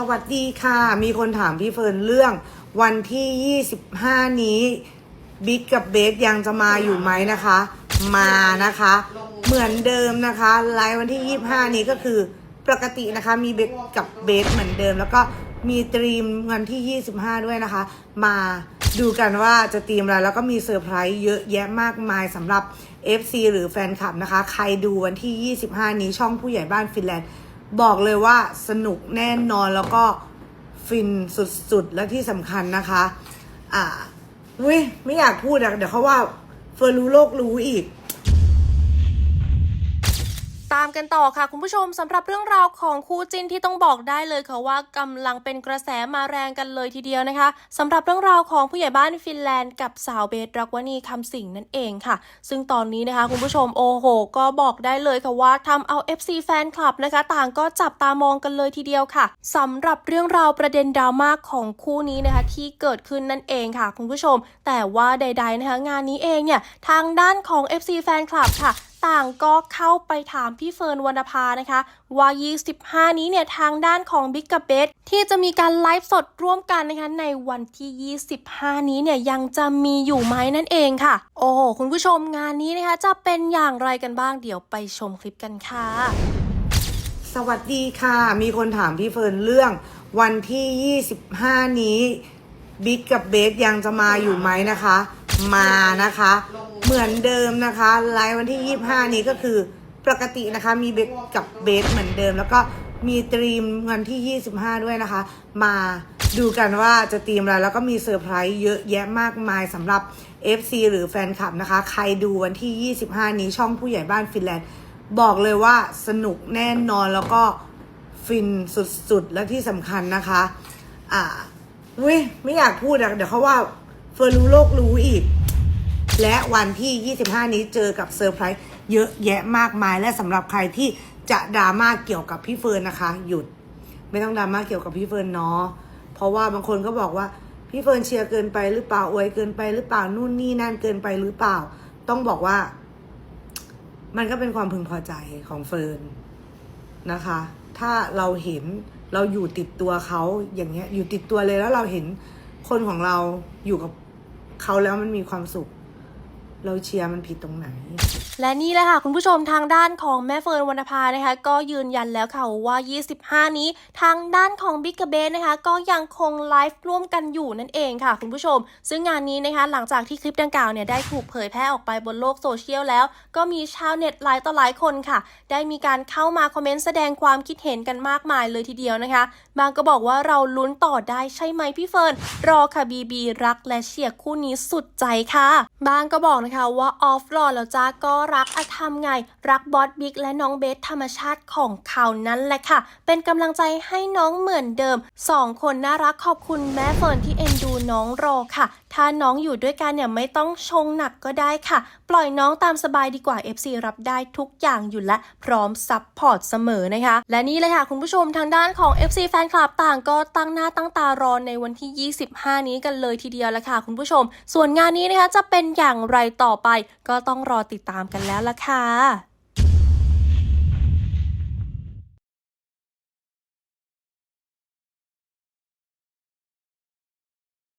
สวัสดีค่ะ มีคนถามพี่เฟิร์นเรื่อง วันที่ 25 นี้บิ๊กกับเบสยังจะมาอยู่ไหมนะคะ มานะคะ เหมือนเดิมนะคะไลฟ์วันที่ 25 นี้ก็คือปกตินะคะ มีเบสกับเบสเหมือนเดิม แล้วก็มีตรีมวันที่ 25 ด้วยนะคะ มาดูกันว่าจะตรีมอะไรแล้วก็มีเซอร์ไพรส์เยอะแยะมากมายสำหรับ FC หรือแฟนคลับนะคะ ใครดูวันที่ 25 นี้ช่องผู้ใหญ่บ้านฟินแลนด์ บอกเลยว่าสนุกแน่นอนแล้วก็ฟินสุดๆ และที่สำคัญนะคะ อ่าอุ้ยไม่อยากพูดอะเดี๋ยวเขาว่าเฟิร์นรู้โลกรู้อีก ตามกันต่อค่ะ คุณผู้ชมสำหรับเรื่องราวของคู่จิ้นที่ต้องบอกได้เลยค่ะว่ากำลังเป็นกระแสมาแรงกันเลยทีเดียวนะคะสำหรับเรื่องราวของผู้ใหญ่บ้านฟินแลนด์กับสาวเบสรักวณีคำสิงห์นั่นเองค่ะ ซึ่งตอนนี้นะคะ คุณผู้ชมโอ้โห ก็บอกได้เลยค่ะว่าทำเอา FC แฟนคลับนะคะ ต่างก็จับตามองกันเลยทีเดียวค่ะสำหรับเรื่องราวประเด็นดราม่าของคู่นี้นะคะที่เกิดขึ้นนั่นเองค่ะ คุณผู้ชม แต่ว่าใด ๆนะคะงานนี้เองเนี่ยทางด้านของ FC แฟนคลับค่ะต่างก็เข้าไปถามพี่เฟิร์นวรรณภานะคะ ว่า 25 นี้เนี่ยทางด้านของบิ๊กกับเบสที่จะมีการไลฟ์สดร่วมกันนะคะในวันที่ 25 นี้เนี่ยยังจะมีอยู่ไหมนั่นเองค่ะ โอ้โหคุณผู้ชมงานนี้นะคะ จะเป็นอย่างไรกันบ้างเดี๋ยวไปชมคลิปกันค่ะ สวัสดีค่ะ มีคนถามพี่เฟิร์นเรื่องวันที่ 25 นี้บิ๊กกับเบสยังจะมาอยู่ไหมนะคะ มานะคะ เหมือนเดิมนะคะไลฟ์วันที่ 25 นี้ก็คือปกตินะคะ มีเบสกับเบสเหมือนเดิม แล้วก็มีตรีมวันที่ 25 ด้วยนะคะ มาดูกันว่าจะตรีมอะไรแล้วก็มีเซอร์ไพรส์เยอะแยะมากมายสำหรับ FC หรือแฟนคลับนะคะ ใครดูวันที่ 25 นี้ช่องผู้ใหญ่บ้านฟินแลนด์บอกเลยว่าสนุกแน่นอนแล้วก็ฟินสุดๆ และที่สำคัญนะคะ อ่าอุ้ยไม่อยากพูดอะเดี๋ยวเขาว่าเฟิร์นรู้โลกรู้อีก และวันที่ 25 นี้เจอกับเซอร์ไพรส์เยอะแยะมากมาย และสำหรับใครที่จะดราม่าเกี่ยวกับพี่เฟิร์นนะคะ หยุดไม่ต้องดราม่าเกี่ยวกับพี่เฟิร์นเนาะเพราะว่าบางคนก็บอกว่าพี่เฟิร์นเชียร์เกินไปหรือเปล่าอวยเกินไปหรือเปล่านู่นนี่นั่นเกินไปหรือเปล่า ต้องบอกว่า มันก็เป็นความพึงพอใจของเฟิร์นนะคะ ถ้าเราเห็นเราอยู่ติดตัวเขาอย่างเงี้ย อยู่ติดตัวเลยแล้วเราเห็นคนของเราอยู่กับเขาแล้วมันมีความสุข เราเชียร์มันผิดตรงไหน และนี่แหละค่ะคุณผู้ชมทางด้านของแม่เฟิร์นวรรณภานะคะ ก็ยืนยันแล้วค่ะว่า 25 นี้ทางด้านของบิ๊กเบสนะคะ ก็ยังคงไลฟ์ร่วมกันอยู่นั่นเองค่ะคุณผู้ชม ซึ่งงานนี้นะคะ หลังจากที่คลิปดังกล่าวเนี่ยได้ถูกเผยแพร่ออกไปบนโลกโซเชียลแล้ว ก็มีชาวเน็ตหลายต่อหลายคนค่ะ ได้มีการเข้ามาคอมเมนต์แสดงความคิดเห็นกันมากมายเลยทีเดียวนะคะ บางก็บอกว่าเราลุ้นต่อได้ใช่ไหมพี่เฟิร์นรอค่ะบีบีรักและเชียร์คู่นี้สุดใจค่ะ บางก็บอกนะคะว่าออฟรอแล้วจ้าก็รักอะทำไง รักบอสบิ๊กและน้องเบสธรรมชาติของเขานั่นแหละค่ะ เป็นกำลังใจให้น้องเหมือนเดิมสองคนน่ารักขอบคุณแม่เฟิร์นที่เอ็นดูน้องรอค่ะ ถ้าน้องอยู่ด้วยกันเนี่ยไม่ต้องชงหนักก็ได้ค่ะ ปล่อยน้องตามสบายดีกว่า FC รับได้ทุกอย่างอยู่และพร้อมซัพพอร์ตเสมอนะคะ และนี่เลยค่ะคุณผู้ชมทางด้านของ FC แฟนคลับต่างก็ตั้งหน้าตั้งตารอในวันที่ 25 นี้กันเลยทีเดียวละค่ะคุณผู้ชม ส่วนงานนี้นะคะจะเป็นอย่างไรต่อไป ก็ต้องรอติดตามกันแล้วล่ะค่ะ